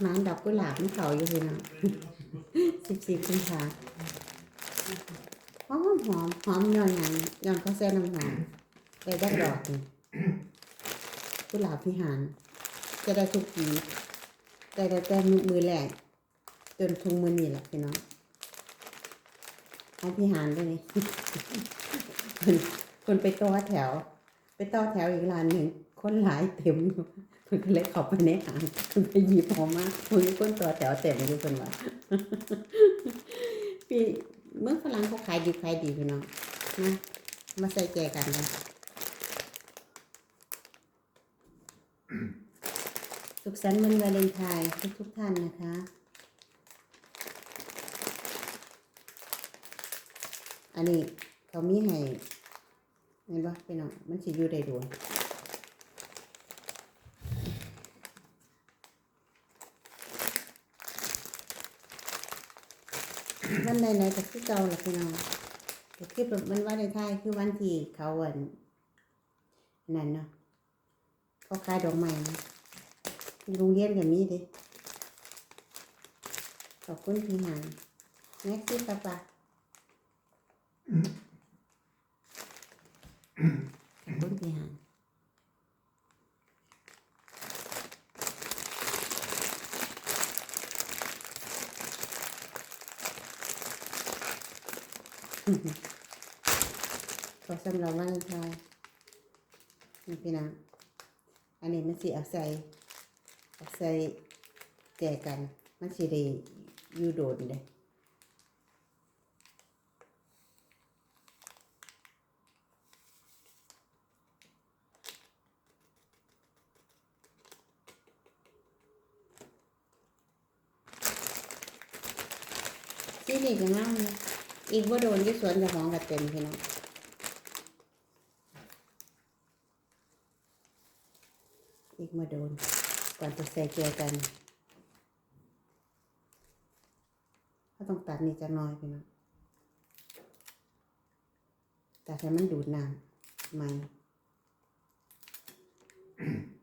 หมานดอกกุหลาบมันเขาอยู่พี่น้องสิบสี่กุมภาหอมหอมหอมย้อนยังย้อนเขาใส่น้ำหอมได้ได้ดอกนี่กุหลาบพิหาร จะได้ทุกปีได้แต่แต่มือมือแรกจนทุงมือนี่แหละพี่น้องของพิหารด้วยนี่คนคนไปต่อแถว ไปต่อแถวอีกร้านหนึ่งคนหลายเต็ม ก็เลยเข้าไปในหางไปหยิบออกมาคนคนต่อแถวเต็มอยู่คนว่าพี่เมื่อฝรั่งเขาขายดีขายดีพี่น้องนะมาใส่แจกันเลยสุขสันต์วันวาเลนไทน์ทุกทุกท่านนะคะอันนี้เขามีให้เห็นปะพี่น้องมันสิอยู่ได้โดน วันไหนๆก็คือเก่าแหละพี่น้องก็คือแบบมันวันในไทายคือวันที่เขาอันนั่นเนาะเขาขายดอกไม้นะโรงเรียนก็มีเดิขอบคุณพี่หานแม็กซี่ปะปะ ขอบคุณพี่หาน ขอสำหรับวันไทายนี่พี่นะอันนี้มันสิเอาใส่เอาใส่แจกัน มันสิได้อยู่โดดเลยที่นี่ก็งามเลย อีกว่าโดนที่สวนจะของกับเต็มพี่น้องอีกมาโดน ก่อนจะใส่เกลือกันก็ต้องตัดนี่จะน้อยพี่น้องตัดให้มันดูดน้ำมันอืม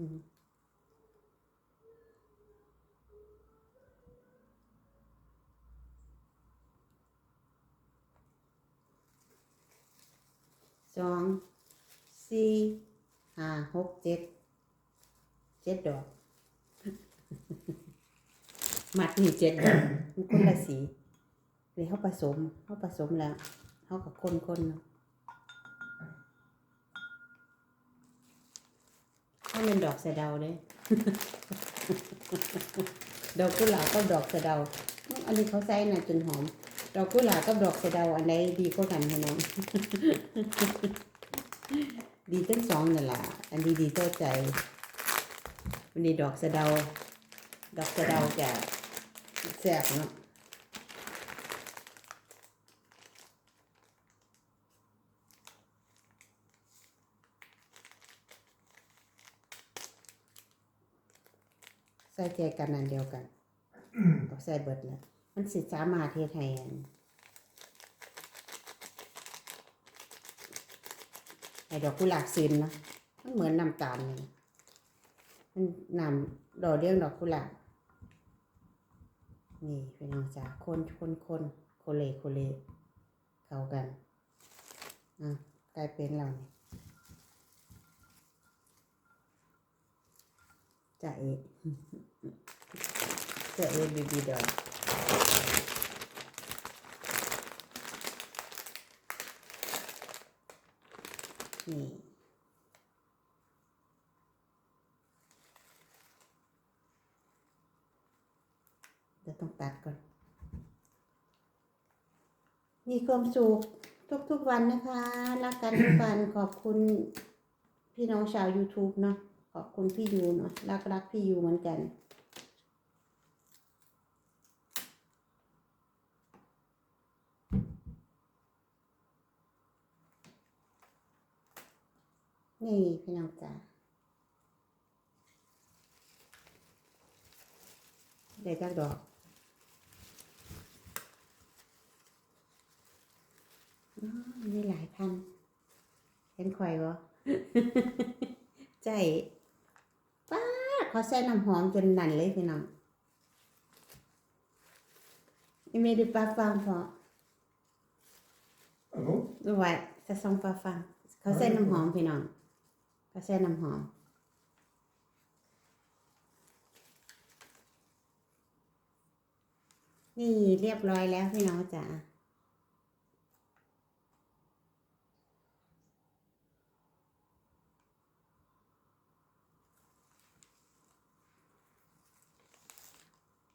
สองสี่ห้าหกเจ็ดเจ็ดดอก มัดนี่เจ็ดดอกมันคนละสีเลยเขาผสมเขาผสมแล้วเขากับคนคนเนาะาเป็นดอกสะเดาเลยดอกกุหลาบกับดอกสะเดา อันนี้เขาใส่นะจนหอม ดอกกุหลาบกับดอกสะเดาอันไหนดีกว่ากันพี่น้อง ดีทั้งสองนั่นแหละอันนี้ดีต่อใจ วันนี้ดอกสะเดา ดอกสะเดาจะแซ่บเนาะใส่ใจกันอันเดียวกันก็ใส่เบิดแล้วมันสิสามารถเฮ็ดให้อันให้ดอกกุหลาบซึนเนาะมันเหมือนน้ำตาลเลยมันน้ำดอกเลี้ยงดอกกุหลาบนี่พี่น้องจ๋าคนคนคนโคเลโคเลเข้ากันอะกลายเป็นเราเนี่ย จ่าเอจ่าเอบีบีดอกนี่เดี๋ยวต้องตัดก่อน มีความสุขทุกๆวันนะคะ รักกันทุกวันขอบคุณพี่น้องชาว YouTube เนาะ ขอบคุณพี่ยูเนาะรักรักพี่ยูเหมือนกัน นี่พี่น้องจ๋าได้จักดอกมีหลายพันเห็นข่อยวะ ใจ เขาใส่น้ำหอมจนนั่นเลยพี่น้องยังไม่ได้ปลาฟังพอ Ah bon ดูไว้จะส่งปลาฟังเขาใส่น้ำหอมพี่น้องเขาใส่น้ำหอมนี่เรียบร้อยแล้วพี่น้องจ๋า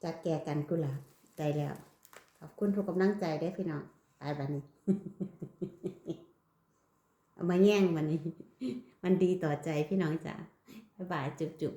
จัดแก่กันกุหลาบใจแล้ว ขอบคุณทุกกำลังใจได้พี่น้องตายบันนี้เอามาแย่งวันนี้ มันดีต่อใจพี่น้องจ้าบ๊ายบายจุบจุบ